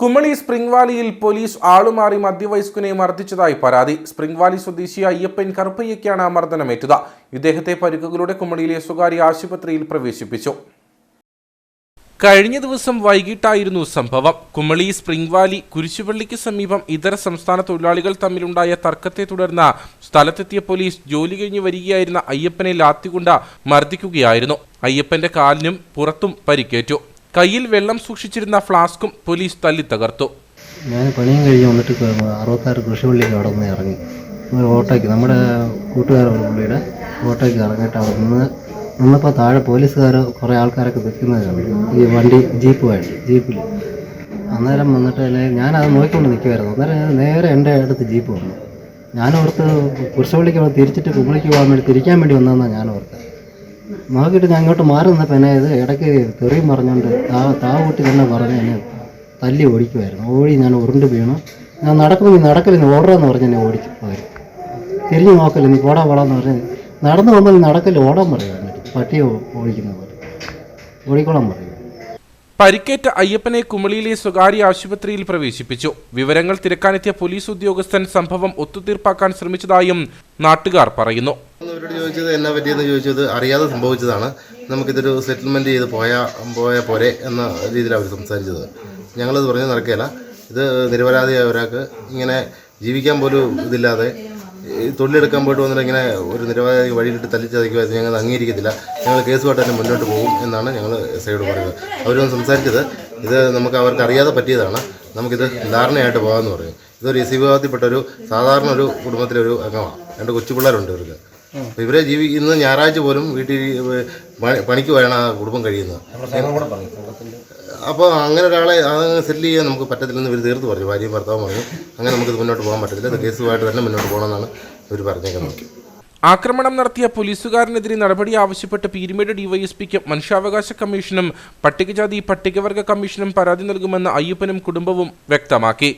Kumily spring വാലിയിൽ police ആളുമാറി മധ്യവയസ്കനെ മർദ്ദിച്ചതായി പരാതി. സ്പ്രിംഗ് വാലി സ്വദേശി അയ്യപ്പൻ കറുപ്പയ്യക്കാണ് മർദ്ദനമേറ്റത്. ഇദ്ദേഹത്തെ പരുക്കുകളുടെ കുമളിയിലെ സ്വകാര്യ ആശുപത്രിയിൽ പ്രവേശിപ്പിച്ചു. കഴിഞ്ഞ ദിവസം വൈകിട്ടായിരുന്നു സംഭവം. കുമളി സ്പ്രിംഗ് വാലി കുരിശുപള്ളിക്ക് സമീപം ഇതര സംസ്ഥാന തൊഴിലാളികൾ തമ്മിലുണ്ടായ തർക്കത്തെ തുടർന്ന് സ്ഥലത്തെത്തിയ പോലീസ് ജോലി കഴിഞ്ഞ് വരികയായിരുന്ന അയ്യപ്പനെ ലാത്തികൊണ്ട് മർദ്ദിക്കുകയായിരുന്നു. അയ്യപ്പന്റെ കാലിനും പുറത്തും പരിക്കേറ്റു. കയ്യിൽ വെള്ളം സൂക്ഷിച്ചിരുന്ന ഫ്ലാസ്കും പോലീസ് തല്ലി തകർത്തു. ഞാൻ പണിയും കഴിഞ്ഞ് വന്നിട്ട് അറുപത്താറ് കൃഷിപള്ളിക്ക് അവിടെ നിന്ന് ഇറങ്ങി. ഒരു ഓട്ടോയ്ക്ക് നമ്മുടെ കൂട്ടുകാരുടെ പുള്ളിയുടെ ഓട്ടോയ്ക്ക് ഇറങ്ങിയിട്ട് അവിടെ നിന്ന് നിന്നപ്പോൾ താഴെ പോലീസുകാർ കുറേ ആൾക്കാരൊക്കെ നിൽക്കുന്നത് കണ്ടു. ഈ വണ്ടി ജീപ്പ് ജീപ്പുമായിട്ട് ജീപ്പിൽ അന്നേരം വന്നിട്ട് അല്ലെങ്കിൽ ഞാനത് നോക്കിക്കൊണ്ട് നിൽക്കുമായിരുന്നു അന്നേരം ഞാൻ നേരെ എന്റെ അടുത്ത് ജീപ്പ് വന്നു. കുരിശപ്പള്ളിക്ക് അവിടെ തിരിച്ചിട്ട് കുമ്പളിക്ക് പോകാൻ വേണ്ടി തിരിക്കാൻ വേണ്ടി വന്നതെന്നാണ് ഞാൻ ഓർത്തത്. നോക്കിയിട്ട് ഞാൻ ഇങ്ങോട്ട് മാറി നിന്നപ്പോൾ ഇത് ഇടയ്ക്ക് തെറിയും പറഞ്ഞുകൊണ്ട് താ താ കൂട്ടി തന്നെ പറഞ്ഞ് എന്നെ തല്ലി ഓടിക്കുമായിരുന്നു ഓടി ഞാൻ ഉരുണ്ട് വീണു. ഞാൻ നടക്കുന്നു നീ നടക്കലെന്ന് ഓടാന്ന് പറഞ്ഞ് എന്നെ ഓടിച്ചു അവർ തിരിഞ്ഞു നോക്കൽ നീ പോടാ പോടാന്ന് പറഞ്ഞ് നടന്നു വന്നാൽ നടക്കൽ ഓടാൻ പറയും എന്നിട്ട് പട്ടിയെ ഓടിക്കുന്ന പോലെ. ഓടിക്കോളാൻ പറയും. പരിക്കേറ്റ അയ്യപ്പനെ കുമളിയിലെ സ്വകാര്യ ആശുപത്രിയിൽ പ്രവേശിപ്പിച്ചു. വിവരങ്ങൾ തിരക്കാനെത്തിയ പോലീസ് ഉദ്യോഗസ്ഥൻ സംഭവം ഒത്തുതീർപ്പാക്കാൻ ശ്രമിച്ചതായും നാട്ടുകാർ പറയുന്നു. ഇവരോട് ചോദിച്ചത് എന്നാ പറ്റിയെന്ന് ചോദിച്ചത് അറിയാതെ സംഭവിച്ചതാണ്. നമുക്കിതൊരു സെറ്റിൽമെന്റ് ചെയ്ത് പോയാൽ പോയാൽ പോരെ എന്ന രീതിയിലാണ് അവർ സംസാരിച്ചത്. ഞങ്ങളത് പറഞ്ഞ് നടക്കുകയില്ല. ഇത് നിരപരാധിയായ ഒരാൾക്ക് ഇങ്ങനെ ജീവിക്കാൻ പോലും ഇതില്ലാതെ തൊഴിലെടുക്കാൻ പോയിട്ട് വന്നിട്ട് ഇങ്ങനെ ഒരു നിരപരാധി വഴിയിലിട്ട് തല്ലിച്ചതയ്ക്കുമായിരുന്നു ഞങ്ങൾ അംഗീകരിക്കത്തില്ല. ഞങ്ങൾ കേസുമായിട്ട് തന്നെ മുന്നോട്ട് പോകും എന്നാണ് ഞങ്ങൾ സൈഡ് പറയുന്നത്. അവരൊന്ന് സംസാരിച്ചത് ഇത് നമുക്ക് അവർക്ക് അറിയാതെ പറ്റിയതാണ്. നമുക്കിത് ധാരണയായിട്ട് പോകാമെന്ന് പറയും ഇതൊരു എസ് വിഭാഗത്തിൽപ്പെട്ട ഒരു സാധാരണ ഒരു കുടുംബത്തിലെ ഒരു അംഗമാണ്. രണ്ട് കൊച്ചു പിള്ളേരുണ്ട് ഇവർക്ക്. ഇവരെ ജീവിക്കുന്നത് ഞായറാഴ്ച പോലും വീട്ടിൽ പണി- പണിക്ക് വരണ ആ കുടുംബം കഴിയുന്നത്. അപ്പോൾ അങ്ങനെ ഒരാളെ അത് സെറ്റിൽ ചെയ്യാൻ നമുക്ക് പറ്റത്തില്ലെന്ന് ഇവർ തീർത്ത് പറഞ്ഞു. ഭാര്യയും ഭർത്താവും പറഞ്ഞു അങ്ങനെ നമുക്ക് മുന്നോട്ട് പോകാൻ പറ്റത്തില്ല ഇത് കേസുമായിട്ട് തന്നെ മുന്നോട്ട് പോകണമെന്നാണ് ഇവർ പറഞ്ഞേക്കുന്നത്. ആക്രമണം നടത്തിയ പോലീസുകാരനെതിരെ നടപടി ആവശ്യപ്പെട്ട് പീരുമേട് ഡിവൈഎസ്പിക്ക് മനുഷ്യാവകാശ കമ്മീഷനും പട്ടികജാതി പട്ടികവർഗ കമ്മീഷനും പരാതി നൽകുമെന്ന് അയ്യപ്പനും കുടുംബവും വ്യക്തമാക്കി.